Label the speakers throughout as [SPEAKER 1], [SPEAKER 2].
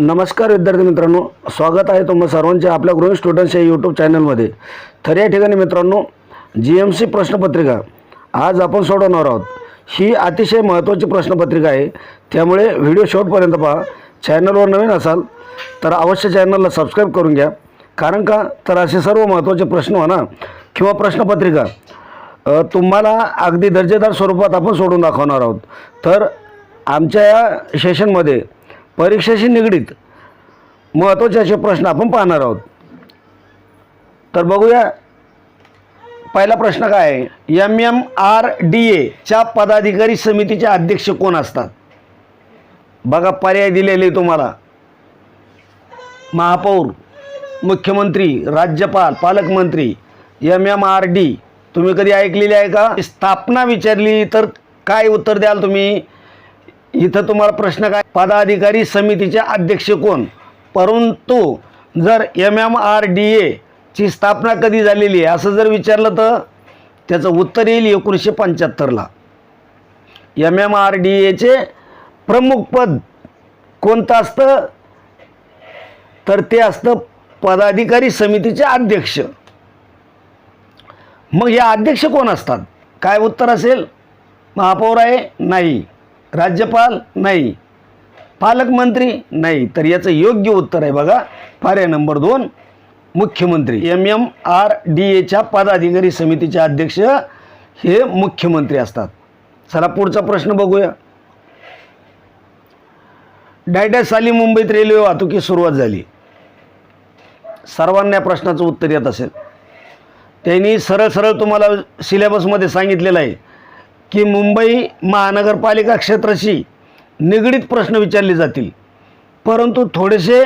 [SPEAKER 1] नमस्कार विद्यार्थी मित्रांनो स्वागत आहे तुम्हा सर्वांचे आपल्या गृह स्टुडंट्स या यूट्यूब चॅनलमध्ये तर या ठिकाणी मित्रांनो जी एम सी प्रश्नपत्रिका आज आपण सोडवणार आहोत. ही अतिशय महत्त्वाची प्रश्नपत्रिका आहे. त्यामुळे व्हिडिओ शेवटपर्यंत पहा. चॅनलवर नवीन असाल तर अवश्य चॅनलला सबस्क्राईब करून घ्या. कारण का? तर असे सर्व महत्त्वाचे प्रश्न म्हणा किंवा प्रश्नपत्रिका तुम्हाला अगदी दर्जेदार स्वरूपात आपण सोडून दाखवणार आहोत. तर आमच्या या सेशनमध्ये परीक्षेशी निगडीत महत्त्वाचे असे प्रश्न आपण पाहणार आहोत. तर बघूया पहिला प्रश्न काय आहे? एम एम आर डी एच्या पदाधिकारी समितीचे अध्यक्ष कोण असतात? बघा पर्याय दिलेले तुम्हाला. महापौर मुख्यमंत्री राज्यपाल पालकमंत्री एम एम आर डी तुम्ही कधी ऐकलेली आहे का? स्थापना विचारली तर काय उत्तर द्याल तुम्ही? इथं तुम्हाला प्रश्न काय? पदाधिकारी समितीचे अध्यक्ष कोण? परंतु जर एम एम आर डी एची स्थापना कधी झालेली आहे असं जर विचारलं तर त्याचं उत्तर येईल एकोणीसशे पंच्याहत्तरला. एम एम आर डी एचे प्रमुख पद कोणतं असतं? तर ते असतं पदाधिकारी समितीचे अध्यक्ष. मग हे अध्यक्ष कोण असतात? काय उत्तर असेल? महापौर आहे? नाही. राज्यपाल नाही. पालकमंत्री नाही. तर याचं योग्य उत्तर आहे बघा. पर्याय नंबर दोन मुख्यमंत्री. एम एम आर डी एच्या पदाधिकारी समितीचे अध्यक्ष हे मुख्यमंत्री असतात. चला पुढचा प्रश्न बघूया. डायडॅ साली मुंबईत रेल्वे वाहतुकीस सुरुवात झाली. सर्वांना या प्रश्नाचं उत्तर येत असेल. त्यांनी सरळ सरळ तुम्हाला सिलेबसमध्ये सांगितलेलं आहे. की मुंबई महानगरपालिका क्षेत्राशी निगडीत प्रश्न विचारले जातील. परंतु थोडेसे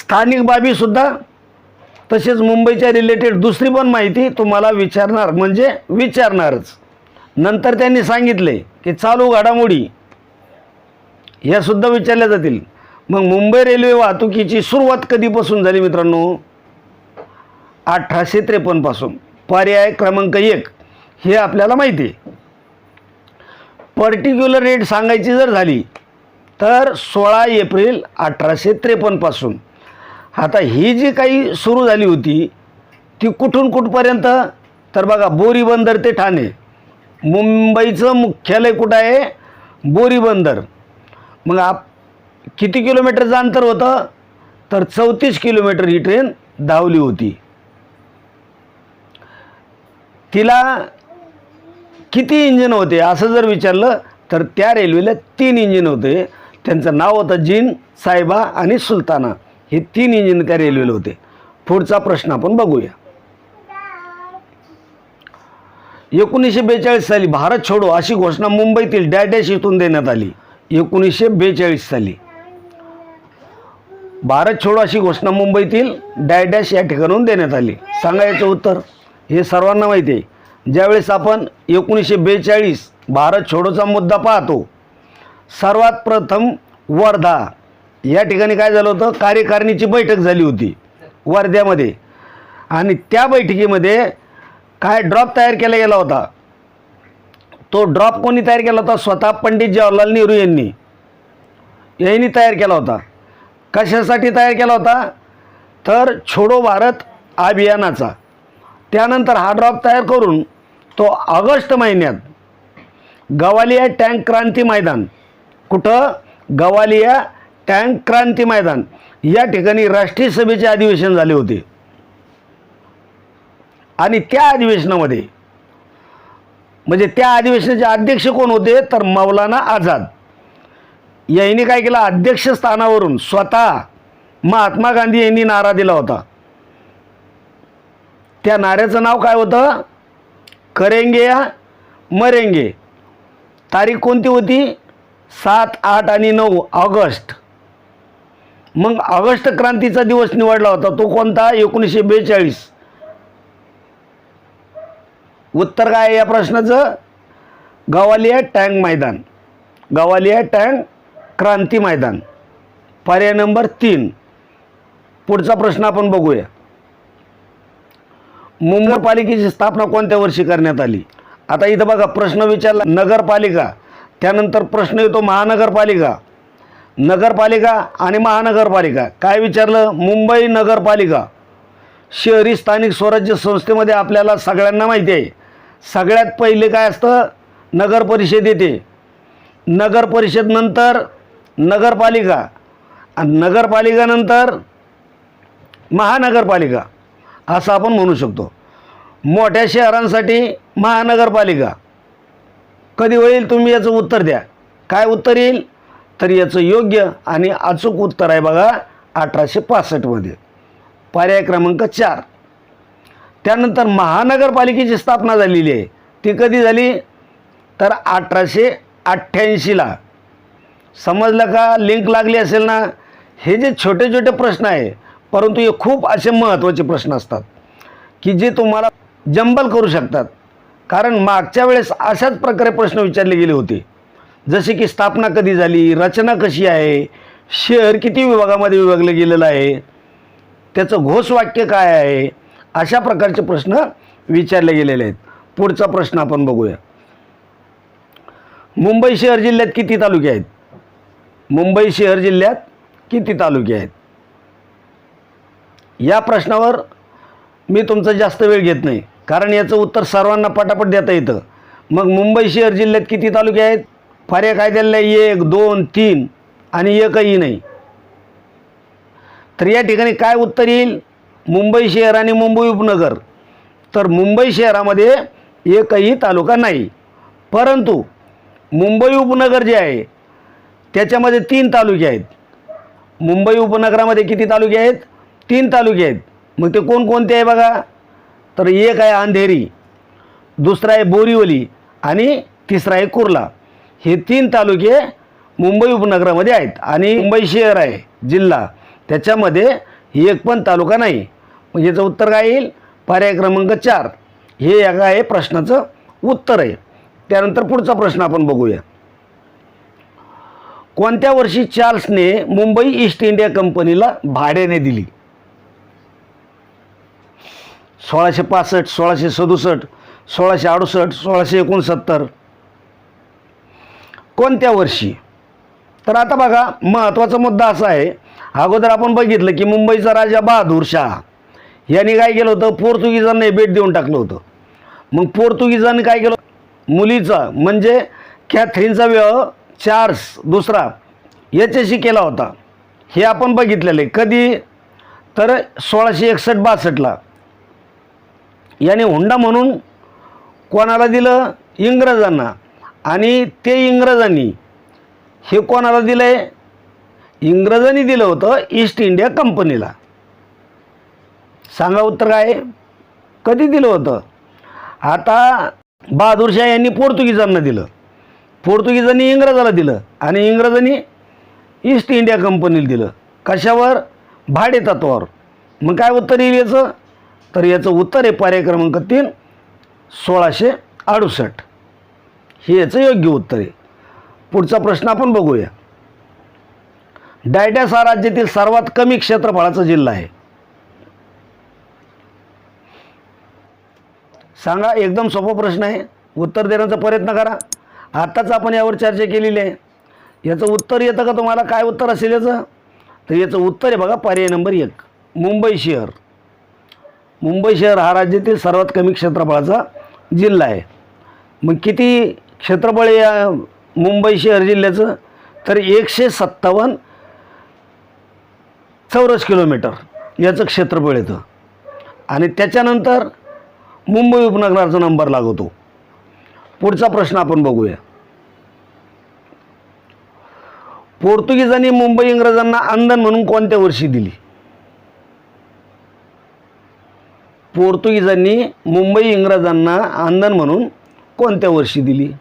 [SPEAKER 1] स्थानिक बाबीसुद्धा तसेच मुंबईच्या रिलेटेड दुसरी पण माहिती तुम्हाला विचारणार म्हणजे विचारणारच. नंतर त्यांनी सांगितले की चालू घडामोडी ह्या सुद्धा विचारल्या जातील. मग मुंबई रेल्वे वाहतुकीची सुरुवात कधीपासून झाली मित्रांनो? अठराशे त्रेपन्नपासून पर्याय क्रमांक एक. हे आपल्याला माहिती आहे. पर्टिक्युलर रेट सांगायची जर झाली तर सोळा एप्रिल अठराशे त्रेपन्नपासून आता ही जी काही सुरू झाली होती ती कुठून कुठपर्यंत? तर बघा बोरी बंदर ते ठाणे. मुंबईचं मुख्यालय कुठं आहे? बोरी बंदर. मग आप किती किलोमीटरचं अंतर होतं? तर चौतीस किलोमीटर ही ट्रेन धावली होती. तिला किती इंजिन होते असं जर विचारलं तर त्या रेल्वेला तीन इंजिन होते. त्यांचं नाव होतं जीन साहेबा आणि सुलताना. हे तीन इंजिन त्या रेल्वेला होते. पुढचा प्रश्न आपण बघूया. एकोणीसशे बेचाळीस साली भारत छोडो अशी घोषणा मुंबईतील डॅडॅश इथून देण्यात आली. एकोणीसशे बेचाळीस साली. भारत छोडो अशी घोषणा मुंबईतील डॅडॅश या ठिकाणून देण्यात आली. सांगा याचं उत्तर. हे सर्वांना माहिती आहे. ज्यावेळेस आपण एकोणीसशे बेचाळीस भारत छोडोचा मुद्दा पाहतो सर्वात प्रथम वर्धा. या ठिकाणी काय झालं होतं? कार्यकारिणीची बैठक झाली होती वर्ध्यामध्ये. आणि त्या बैठकीमध्ये काय ड्रॉप तयार केला गेला होता? तो ड्रॉप कोणी तयार केला होता? स्वतः पंडित जवाहरलाल नेहरू यांनी. यांनी तयार केला होता. कशासाठी तयार केला होता? तर छोडो भारत अभियानाचा. त्यानंतर हा ड्रॉप तयार करून तो ऑगस्ट महिन्यात गवालिया टँक क्रांती मैदान कुठं? गवालिया टँक क्रांती मैदान. या ठिकाणी राष्ट्रीय सभेचे अधिवेशन झाले होते. आणि त्या अधिवेशनामध्ये म्हणजे त्या अधिवेशनाचे अध्यक्ष कोण होते? तर मौलाना आझाद. यांनी काय केलं? अध्यक्षस्थानावरून स्वतः महात्मा गांधी यांनी नारा दिला होता. त्या नाऱ्याचं नाव काय होतं? करेंगे या मरेंगे? तारीख कोणती होती? सात आठ आणि नऊ ऑगस्ट. मग ऑगस्ट क्रांतीचा दिवस निवडला होता. तो कोणता? एकोणीसशे बेचाळीस. उत्तर काय या प्रश्नाचं? गवालिया टँक मैदान. गवालिया टँक क्रांती मैदान. पर्याय नंबर तीन. पुढचा प्रश्न आपण बघूया. मुंबई पालिकेची स्थापना कोणत्या वर्षी करण्यात आली? आता इथं बघा प्रश्न विचारला. नगरपालिका. त्यानंतर प्रश्न येतो महानगरपालिका. नगरपालिका आणि महानगरपालिका. काय विचारलं? मुंबई नगरपालिका. शहरी स्थानिक स्वराज्य संस्थेमध्ये आपल्याला सगळ्यांना माहिती आहे. सगळ्यात पहिले काय असतं? नगर परिषद येते. नगर परिषदनंतर नगरपालिका. आणि नगरपालिकानंतर महानगरपालिका. असं आपण म्हणू शकतो. मोठ्या शहरांसाठी महानगरपालिका. कधी होईल तुम्ही याचं उत्तर द्या. काय उत्तर येईल? तर याचं योग्य आणि अचूक उत्तर आहे बघा अठराशे पासष्टमध्ये पर्याय क्रमांक चार. त्यानंतर महानगरपालिकेची स्थापना झालेली आहे. ती कधी झाली? तर अठराशे अठ्ठ्याऐंशीला समजलं का? लिंक लागली असेल ना? हे जे छोटे छोटे प्रश्न आहे परंतु हे खूप असे महत्त्वाचे प्रश्न असतात की जे तुम्हाला जंबल करू शकतात. कारण मागच्या वेळेस अशाच प्रकारे प्रश्न विचारले गेले होते. जसे की स्थापना कधी झाली रचना कशी आहे शहर किती विभागामध्ये विभागलं गेलेलं आहे त्याचं घोषवाक्य काय आहे अशा प्रकारचे प्रश्न विचारले गेलेले आहेत. पुढचा प्रश्न आपण बघूया. मुंबई शहर जिल्ह्यात किती तालुके आहेत? मुंबई शहर जिल्ह्यात किती तालुके आहेत? या प्रश्नावर मी तुमचा जास्त वेळ घेत नाही. कारण याचं उत्तर सर्वांना पटापट देता येतं. मग मुंबई शहर जिल्ह्यात किती तालुके आहेत? पर्याय कायद्याला एक दोन तीन आणि एकही नाही. तर या ठिकाणी काय उत्तर येईल? मुंबई शहर आणि मुंबई उपनगर. तर मुंबई शहरामध्ये एकही तालुका नाही. परंतु मुंबई उपनगर जे आहे त्याच्यामध्ये तीन तालुके आहेत. मुंबई उपनगरामध्ये किती तालुके आहेत? तीन तालुके आहेत. मग ते कोणकोणते आहे बघा? तर एक आहे अंधेरी दुसरा आहे बोरिवली आणि तिसरा आहे कुर्ला. हे तीन तालुके मुंबई उपनगरामध्ये आहेत आणि मुंबई शहर आहे जिल्हा. त्याच्यामध्ये एक पण तालुका नाही. मग याचं उत्तर काय येईल? पर्याय क्रमांक चार. हे एक आहे प्रश्नाचं उत्तर आहे. त्यानंतर पुढचा प्रश्न आपण बघूया. कोणत्या वर्षी चार्ल्सने मुंबई ईस्ट इंडिया कंपनीला भाड्याने दिली? सोळाशे पासष्ट सोळाशे सदुसष्ट सोळाशे अडुसष्ट सोळाशे एकोणसत्तर. कोणत्या वर्षी? तर आता बघा महत्त्वाचा मुद्दा असा आहे अगोदर आपण बघितलं की मुंबईचा राजा बहादूर शाह यांनी काय केलं होतं? पोर्तुगीजांना हे भेट देऊन टाकलं होतं. मग पोर्तुगीजांनी काय केलं? मुलीचा म्हणजे कॅथरीनचा विवाह चार्ल्स दुसरा याच्याशी केला होता. हे आपण बघितलेलं आहे. कधी? तर सोळाशे एकसष्ट बासष्टला. याने हुंडा म्हणून कोणाला दिलं? इंग्रजांना. आणि ते इंग्रजांनी हे कोणाला दिलं आहे इंग्रजांनी दिलं होतं ईस्ट इंडिया कंपनीला. सांगा उत्तर काय? कधी दिलं होतं? आता बहादूरशाह यांनी पोर्तुगीजांना दिलं. पोर्तुगीजांनी इंग्रजाला दिलं आणि इंग्रजांनी ईस्ट इंडिया कंपनीला दिलं. कशावर? भाडे तत्वावर मग काय उत्तर येईल याचं? तर याचं उत्तर आहे पर्याय क्रमांक तीन सोळाशे अडुसष्ट. हे याचं योग्य उत्तर आहे. पुढचा प्रश्न आपण बघूया. डायडॅस हा राज्यातील सर्वात कमी क्षेत्रफळाचा जिल्हा आहे. सांगा एकदम सोपा प्रश्न आहे. उत्तर देण्याचा प्रयत्न करा. आत्ताच आपण यावर चर्चा केलेली आहे. याचं उत्तर येतं का तुम्हाला? काय उत्तर असेल याचं? तर याचं उत्तर आहे बघा पर्याय नंबर एक मुंबई शहर. मुंबई शहर हा राज्यातील सर्वात कमी क्षेत्रफळाचा जिल्हा आहे. मग किती क्षेत्रफळ आहे या मुंबई शहर जिल्ह्याचं? तर एकशे सत्तावन्न चौरस किलोमीटर याचं क्षेत्रफळ येतं. आणि त्याच्यानंतर मुंबई उपनगराचा नंबर लागवतो पुढचा प्रश्न आपण बघूया. पोर्तुगीजांनी मुंबई इंग्रजांना अंदन म्हणून कोणत्या वर्षी दिली? पोर्तुगीजांनी मुंबई इंग्रजांना आंदण म्हणून कोणत्या वर्षी दिली?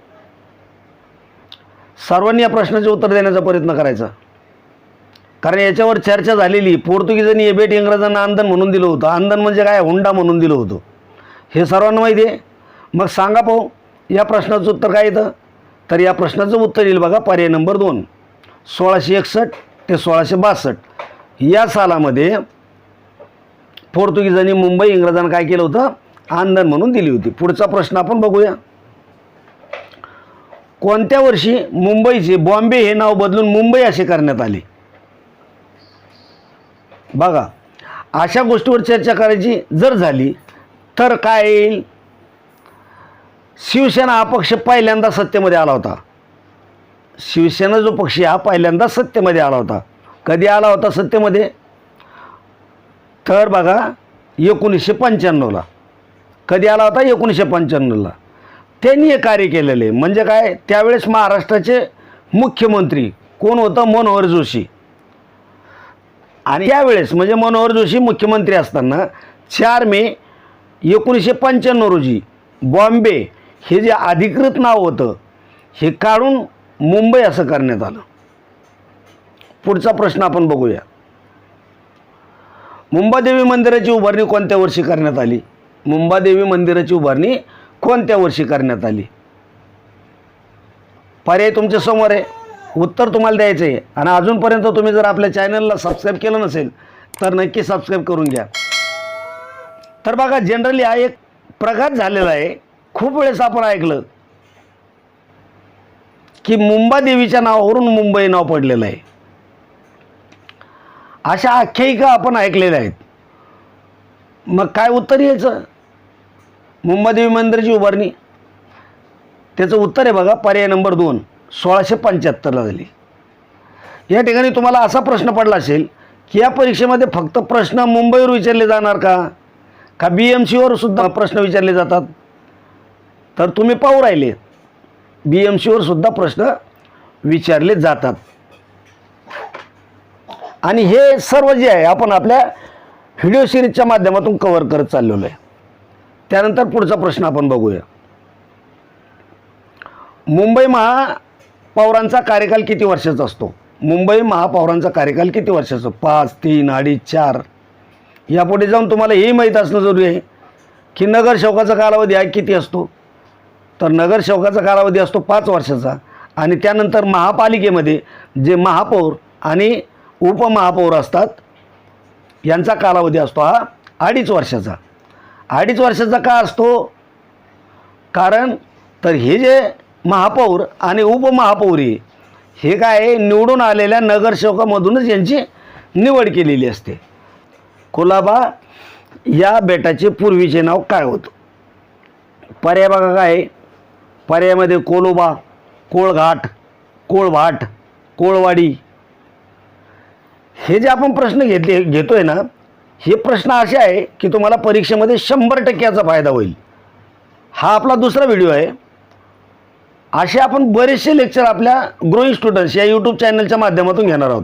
[SPEAKER 1] सर्वांनी या प्रश्नाचे उत्तर देण्याचा प्रयत्न करायचा. कारण याच्यावर चर्चा झालेली पोर्तुगीजांनी हे बेट इंग्रजांना आंदण म्हणून दिलं होतं. आंदण म्हणजे काय? हुंडा म्हणून दिलं होतं. हे सर्वांना माहिती आहे. मग सांगा पाहू या प्रश्नाचं उत्तर काय येतं? तर या प्रश्नाचं उत्तर येईल बघा पर्याय नंबर दोन. सोळाशे एकसष्ट ते सोळाशे बासष्ट. या सालामध्ये पोर्तुगीजांनी मुंबई इंग्रजांना काय केलं होतं? आंदन म्हणून दिली होती. पुढचा प्रश्न आपण बघूया. कोणत्या वर्षी मुंबईचे बॉम्बे हे नाव बदलून मुंबई असे करण्यात आले? बघा अशा गोष्टीवर चर्चा करायची जर झाली तर काय येईल? शिवसेना हा पक्ष पहिल्यांदा सत्तेमध्ये आला होता. शिवसेना जो पक्ष हा पहिल्यांदा सत्तेमध्ये आला होता. कधी आला होता सत्तेमध्ये? तर बघा एकोणीसशे पंच्याण्णवला. कधी आला होता? एकोणीसशे पंच्याण्णवला. त्यांनी हे कार्य केलेले. आहे. म्हणजे काय? त्यावेळेस महाराष्ट्राचे मुख्यमंत्री कोण होतं? मनोहर जोशी. आणि त्यावेळेस म्हणजे मनोहर जोशी मुख्यमंत्री असताना चार मे एकोणीसशे पंच्याण्णव रोजी बॉम्बे हे जे अधिकृत नाव होतं हे काढून मुंबई असं करण्यात आलं. पुढचा प्रश्न आपण बघूया. मुंबादेवी मंदिराची उभारणी कोणत्या वर्षी करण्यात आली? मुंबादेवी मंदिराची उभारणी कोणत्या वर्षी करण्यात आली? पर्याय तुमच्यासमोर आहे. उत्तर तुम्हाला द्यायचं आहे. आणि अजूनपर्यंत तुम्ही जर आपल्या चॅनलला सबस्क्राईब केलं नसेल तर नक्की सबस्क्राईब करून घ्या. तर बघा जनरली हा एक प्रघात झालेला आहे. खूप वेळेस आपण ऐकलं की मुंबादेवीच्या नावावरून मुंबई नाव पडलेलं आहे. अशा आख्यायिका आपण ऐकलेल्या आहेत. मग काय उत्तर यायचं? मुंबादेवी मंदिराची उभारणी. त्याचं उत्तर आहे बघा पर्याय नंबर दोन सोळाशे पंच्याहत्तरला झाली. या ठिकाणी तुम्हाला असा प्रश्न पडला असेल की या परीक्षेमध्ये फक्त प्रश्न मुंबईवर विचारले जाणार का? का बी एम सीवर सुद्धा प्रश्न विचारले जातात? तर तुम्ही पाहू राहिले. बी एम सीवर सुद्धा प्रश्न विचारले जातात. आणि हे सर्व जे आहे आपण आपल्या व्हिडिओ सिरीजच्या माध्यमातून कवर करत चाललेलो आहे. त्यानंतर पुढचा प्रश्न आपण बघूया. मुंबई महापौरांचा कार्यकाल किती वर्षाचा असतो? मुंबई महापौरांचा कार्यकाल किती वर्षाचा पाच तीन अडीच चार. यापुढे जाऊन तुम्हाला हेही माहीत असणं जरुरी आहे की नगरसेवकाचा कालावधी हा किती असतो? तर नगरसेवकाचा कालावधी असतो पाच वर्षाचा आणि त्यानंतर महापालिकेमध्ये जे महापौर आणि उपमहापौर असतात. यांचा कालावधी असतो हा अडीच वर्षाचा. अडीच वर्षाचा का असतो? कारण तर हे जे महापौर आणि उपमहापौरी हे काय निवडून आलेल्या नगरसेवकामधूनच यांची निवड केलेली असते. कोलाबा या बेटाचे पूर्वीचे नाव काय होतं? पर्याय बघा काय? आहे? पर्यायामध्ये कोलोबा कोळघाट कोळभाट कोळवाडी हे जे आपण प्रश्न घेतले घेतोय ना हे प्रश्न असे आहे की तुम्हाला परीक्षेमध्ये शंभर टक्क्याचा फायदा होईल. हा आपला दुसरा व्हिडिओ आहे. असे आपण बरेचसे लेक्चर आपल्या ग्रोईंग स्टुडंट्स या यूट्यूब चॅनलच्या माध्यमातून घेणार आहोत.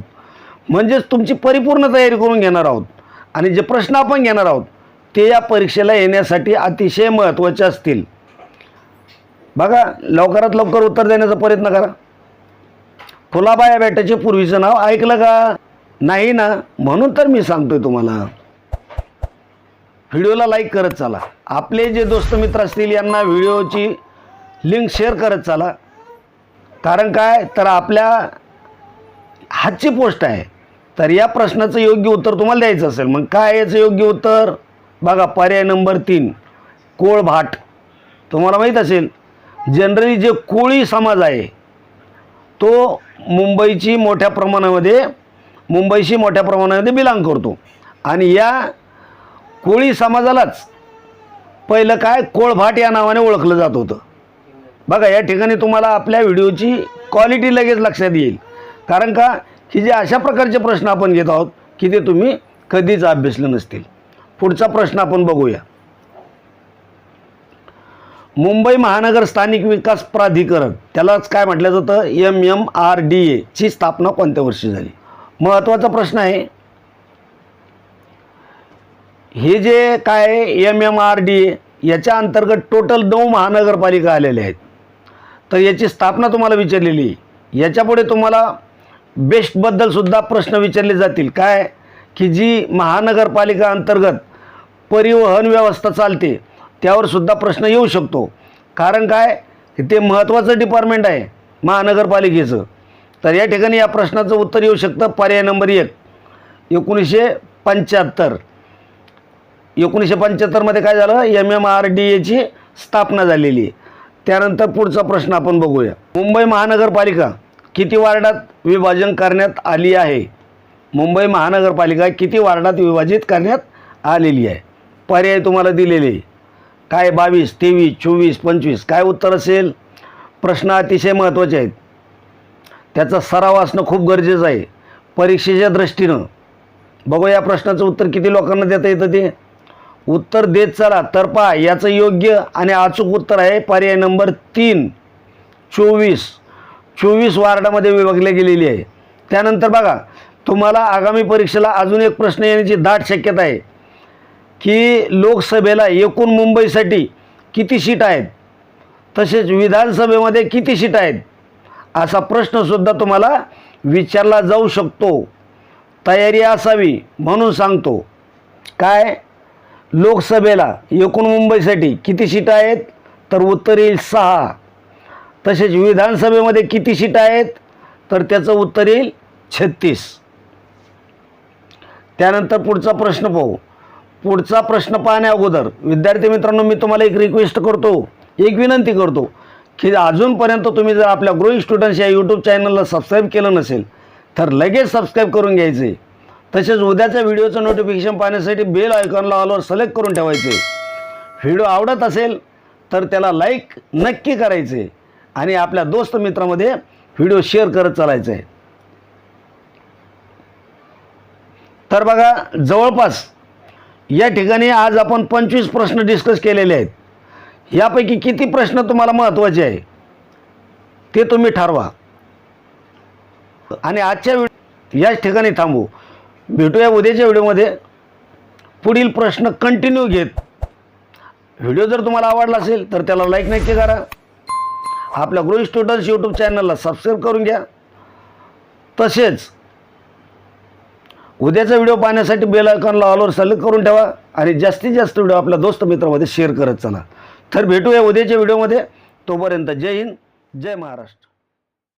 [SPEAKER 1] म्हणजेच तुमची परिपूर्ण तयारी करून घेणार आहोत. आणि जे प्रश्न आपण घेणार आहोत ते या परीक्षेला येण्यासाठी अतिशय महत्त्वाचे असतील. बघा लवकरात लवकर उत्तर देण्याचा प्रयत्न करा. फुलाबाया बेटाचे पूर्वीचं नाव ऐकलं का? नाही ना म्हणून तर मी सांगतोय तुम्हाला. व्हिडिओला लाईक करत चाला. आपले जे दोस्त मित्र असतील यांना व्हिडिओची लिंक शेअर करत चाला. कारण काय? तर आपल्या हातची पोस्ट आहे. तर या प्रश्नाचं योग्य उत्तर तुम्हाला द्यायचं असेल. मग काय याचं योग्य उत्तर? बघा पर्याय नंबर तीन. कोळभाट. तुम्हाला माहीत असेल जनरली जे कोळी समाज आहे तो मुंबईची मोठ्या प्रमाणामध्ये मुंबईशी मोठ्या प्रमाणामध्ये बिलॉंग करतो. आणि या कोळी समाजालाच पहिलं काय? कोळभाट या नावाने ओळखलं जात होतं. बघा या ठिकाणी तुम्हाला आपल्या व्हिडिओची क्वालिटी लगेच लक्षात येईल. कारण का? की जे अशा प्रकारचे प्रश्न आपण घेत आहोत की ते तुम्ही कधीच अभ्यासले नसतील. पुढचा प्रश्न आपण बघूया. मुंबई महानगर स्थानिक विकास प्राधिकरण त्यालाच काय म्हटलं जातं? एम एम आर डी एची स्थापना कोणत्या वर्षी झाली? महत्त्वाचा प्रश्न आहे. हे जे काय एम एम आर डी याच्या अंतर्गत टोटल नऊ महानगरपालिका आलेल्या आहेत. तर याची स्थापना तुम्हाला विचारलेली आहे. याच्यापुढे तुम्हाला बेस्टबद्दलसुद्धा प्रश्न विचारले जातील. काय? की जी महानगरपालिका अंतर्गत परिवहन व्यवस्था चालते त्यावर सुद्धा प्रश्न येऊ शकतो. कारण काय? ते महत्त्वाचं डिपार्टमेंट आहे महानगरपालिकेचं. तर या ठिकाणी या प्रश्नाचं उत्तर येऊ शकतं. पर्याय नंबर एक एकोणीसशे पंच्याहत्तर. एकोणीसशे पंच्याहत्तरमध्ये काय झालं? एम एम आर डी एची स्थापना झालेली आहे. त्यानंतर पुढचा प्रश्न आपण बघूया. मुंबई महानगरपालिका किती वार्डात विभाजन करण्यात आली आहे? मुंबई महानगरपालिका किती वार्डात विभाजित करण्यात आलेली आहे? पर्याय तुम्हाला दिलेले काय बावीस तेवीस चोवीस पंचवीस काय उत्तर असेल? प्रश्न अतिशय महत्त्वाचे आहेत. त्याचा सराव असणं खूप गरजेचं आहे. परीक्षेच्या दृष्टीनं. बघू या प्रश्नाचं उत्तर किती लोकांना देता येतं ते. उत्तर देत चला तर पहा याचं योग्य आणि अचूक उत्तर आहे पर्याय नंबर तीन. चोवीस. चोवीस वार्डामध्ये विभागली गेलेली आहे. त्यानंतर बघा तुम्हाला आगामी परीक्षेला अजून एक प्रश्न येण्याची दाट शक्यता आहे. की लोकसभेला एकूण मुंबईसाठी किती सीट आहेत? तसेच विधानसभेमध्ये किती सीट आहेत? असा प्रश्नसुद्धा तुम्हाला विचारला जाऊ शकतो. तयारी असावी म्हणून सांगतो. काय? लोकसभेला एकूण मुंबईसाठी किती सीट आहेत? तर उत्तर येईल सहा. तसेच विधानसभेमध्ये किती सीट आहेत? तर त्याचं उत्तर येईल छत्तीस. त्यानंतर पुढचा प्रश्न पाहू. पुढचा प्रश्न पाहण्या अगोदर विद्यार्थी मित्रांनो मी तुम्हाला एक रिक्वेस्ट करतो. एक विनंती करतो. की अजूनपर्यंत तुम्ही जर आपल्या ग्रोईंग स्टुडंट्स या यूट्यूब चॅनलला सबस्क्राईब केलं नसेल तर लगेच सबस्क्राईब करून घ्यायचे. तसेच उद्याच्या व्हिडिओचं नोटिफिकेशन पाहण्यासाठी बेल आयकॉनला ऑलवर सिलेक्ट करून ठेवायचे. व्हिडिओ आवडत असेल तर त्याला लाईक नक्की करायचे आणि आपल्या दोस्त मित्रामध्ये व्हिडिओ शेअर करत चालायचं. आहे तर बघा जवळपास या ठिकाणी आज आपण पंचवीस प्रश्न डिस्कस केलेले आहेत. यापैकी किती प्रश्न तुम्हाला महत्त्वाचे आहे ते तुम्ही ठरवा. आणि आजच्या व्हिडिओ याच ठिकाणी थांबू. भेटूया उद्याच्या व्हिडिओमध्ये. पुढील प्रश्न कंटिन्यू घेत. व्हिडिओ जर तुम्हाला आवडला असेल तर त्याला लाईक नक्की करा. आपल्या ग्रो स्टुडंट्स यूट्यूब चॅनलला सबस्क्राईब करून घ्या. तसेच उद्याचा व्हिडिओ पाहण्यासाठी बेल आयकॉनला ऑलवर सलग करून ठेवा. आणि जास्तीत जास्त व्हिडिओ आपल्या दोस्त मित्रामध्ये शेअर करत चला. तर भेटूया उद्याच्या व्हिडिओमध्ये. तोपर्यंत जय हिंद जय महाराष्ट्र.